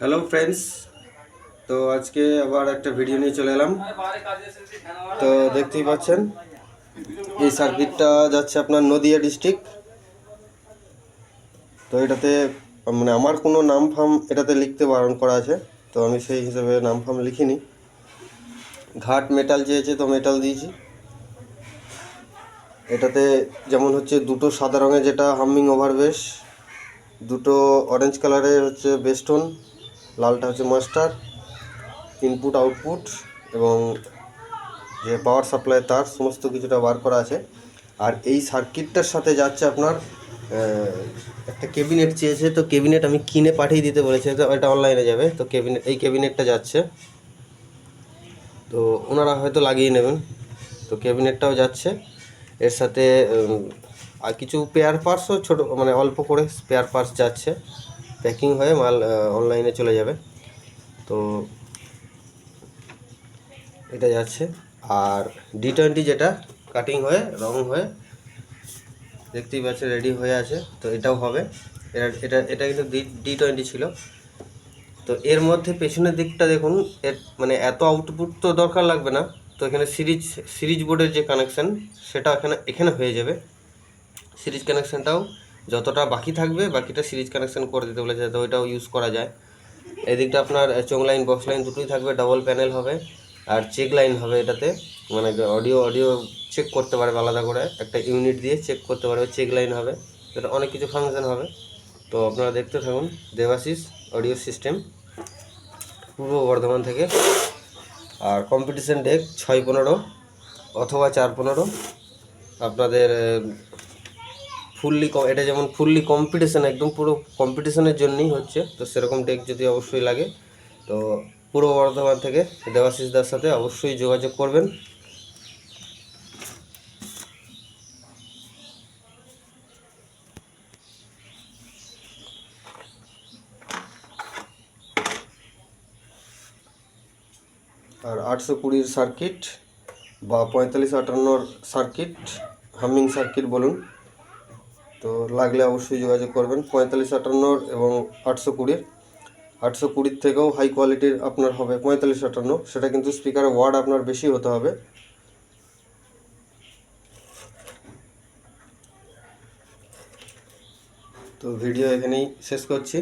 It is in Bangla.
হ্যালো ফ্রেন্ডস তো আজকে আবার একটা ভিডিও নিয়ে চলে এলাম। তো দেখতেই পাচ্ছেন, এই সার্কিটটা যাচ্ছে আপনার নদিয়া ডিস্ট্রিক্ট তো এটাতে মানে আমার কোনো নাম ফাম এটাতে লিখতে বারণ করা আছে। তো আমি সেই হিসেবে নাম ফাম লিখিনি। ঘাট মেটাল চেয়েছে তো মেটাল দিয়েছি। এটাতে যেমন হচ্ছে, দুটো সাদা রঙের যেটা হামিং ওভারবেস দুটো অরেঞ্জ কালারের হচ্ছে বেস্টোন লালটা হচ্ছে মাস্টার ইনপুট আউটপুট এবং যে পাওয়ার সাপ্লাই তার সমস্ত কিছুটা বার করা আছে। আর এই সার্কিটটার সাথে যাচ্ছে আপনার একটা ক্যাবিনেট চেয়েছে, তো ক্যাবিনেট আমি কিনে পাঠিয়ে দিতে বলেছে তো এটা অনলাইনে যাবে, তো ক্যাবিনেট এই ক্যাবিনেটটা যাচ্ছে। তো ওনারা হয়তো লাগিয়ে নেবেন, তো ক্যাবিনেটটাও যাচ্ছে। এর সাথে আর কিছু পেয়ার পার্টসও ছোটো মানে অল্প করে পেয়ার পার্টস যাচ্ছে। প্যাকিং হয়ে মাল অনলাইনে চলে যাবে। তো এটা যাচ্ছে। আর ডি টোয়েন্টি যেটা কাটিং হয়ে, রং হয়ে, দেখতেই পাচ্ছেন রেডি হয়ে আছে। তো এটাও হবে। এটা এটা এটা কিন্তু ডি টোয়েন্টি ছিল। তো এর মধ্যে পেছনের দিকটা দেখুন, এর মানে এত আউটপুট তো দরকার লাগবে না। তো এখানে সিরিজ সিরিজ বোর্ডের যে কানেকশান সেটা এখানে এখানে হয়ে যাবে। সিরিজ কানেকশানটাও যতটা বাকি থাকবে, বাকিটা সিরিজ কানেকশান করে দিতে বলেছে যাতে ওইটাও ইউজ করা যায়। এদিকটা আপনার চোং লাইন বক্স লাইন দুটোই থাকবে ডাবল প্যানেল হবে, আর চেক লাইন হবে এটাতে। মানে অডিও অডিও চেক করতে পারবে আলাদা করে, একটা ইউনিট দিয়ে চেক করতে পারবে চেক লাইন হবে। এটা অনেক কিছু ফাংশন হবে। তো আপনারা দেখতে থাকুন, দেবাশিস অডিও সিস্টেম পূর্ব বর্ধমান থেকে। আর কম্পিটিশন ডেক ছয় পনেরো অথবা চার পনেরো। আপনাদের ফুললি এটা যেমন ফুললি কম্পিটিশান একদম পুরো কম্পিটিশনের জন্যই হচ্ছে। তো সেরকম ডেক যদি অবশ্যই লাগে, তো পূর্ব বর্ধমান থেকে দেবাশিস দার সাথে অবশ্যই যোগাযোগ করবেন। আর আটশো কুড়ির সার্কিট বা পঁয়তাল্লিশ আটান্নর সার্কিট হামিং সার্কিট বলুন। তো লাগলে অবশ্যই যোগাযোগ করবেন। পঁয়তাল্লিশ আটান্নর এবং আটশো কুড়ির আটশো কুড়ির থেকেও হাই কোয়ালিটির আপনার হবে পঁয়তাল্লিশ আটান্ন। সেটা কিন্তু স্পিকারের ওয়ার্ড আপনার বেশি হতে হবে। তো ভিডিও এখানেই শেষ করছি।